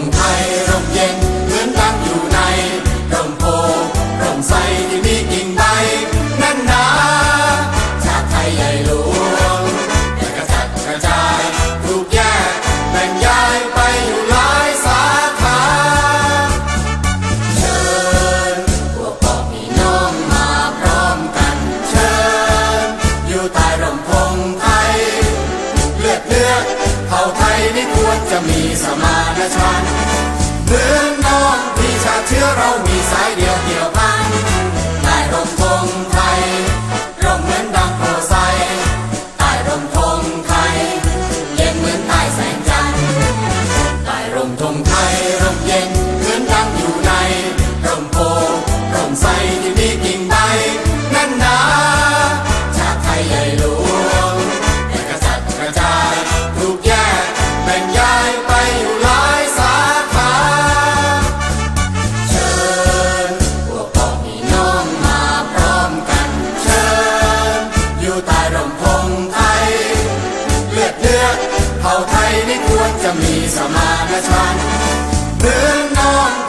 งไทยร่มเย็นเหมือนตั้งอยู่ในร่มโพร่มใสที่มีกิ่งใบแน่นหนาชาติไทยใหญ่หลวงแต่กระจัดกระจายถูกแยกแบ่งย้ายไปอยู่หลายสาขาเชิญพวกพ่อพี่น้องมาพร้อมกันเชิญอยู่ใต้ร่มพงไทยเลือดเลือดเผ่าไทย ไม่ควรจะมีสมานฉันเมือนน้องที่ชาเชื้อเรามีสายเดียวเกี่ยวพาน จะมีสมานฉันเมืองน้อง